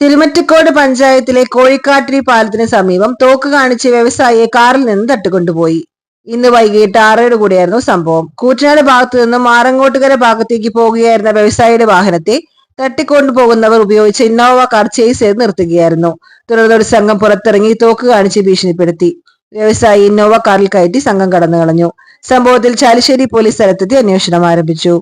തിരുമറ്റക്കോട് പഞ്ചായത്തിലെ കോഴിക്കാട്ടിരി പാലത്തിന് സമീപം തോക്ക് കാണിച്ച് വ്യവസായിയെ കാറിൽ നിന്ന് തട്ടിക്കൊണ്ടുപോയി. ഇന്ന് വൈകിട്ട് ആറോട് കൂടിയായിരുന്നു സംഭവം. കൂറ്റനാട് ഭാഗത്തു നിന്നും ആറങ്ങോട്ടുകര ഭാഗത്തേക്ക് പോകുകയായിരുന്ന വ്യവസായിയുടെ വാഹനത്തെ തട്ടിക്കൊണ്ടുപോകുന്നവർ ഉപയോഗിച്ച ഇന്നോവ കാർ ചേസ് ചെയ്ത് നിർത്തുകയായിരുന്നു. തുടർന്ന് ഒരു സംഘം പുറത്തിറങ്ങി തോക്ക് കാണിച്ച് ഭീഷണിപ്പെടുത്തി. വ്യവസായി ഇന്നോവ കാറിൽ കയറ്റി സംഘം കടന്നു കളഞ്ഞു സംഭവത്തിൽ ചാലിശ്ശേരി പോലീസ് സ്ഥലത്തെത്തി അന്വേഷണം ആരംഭിച്ചു.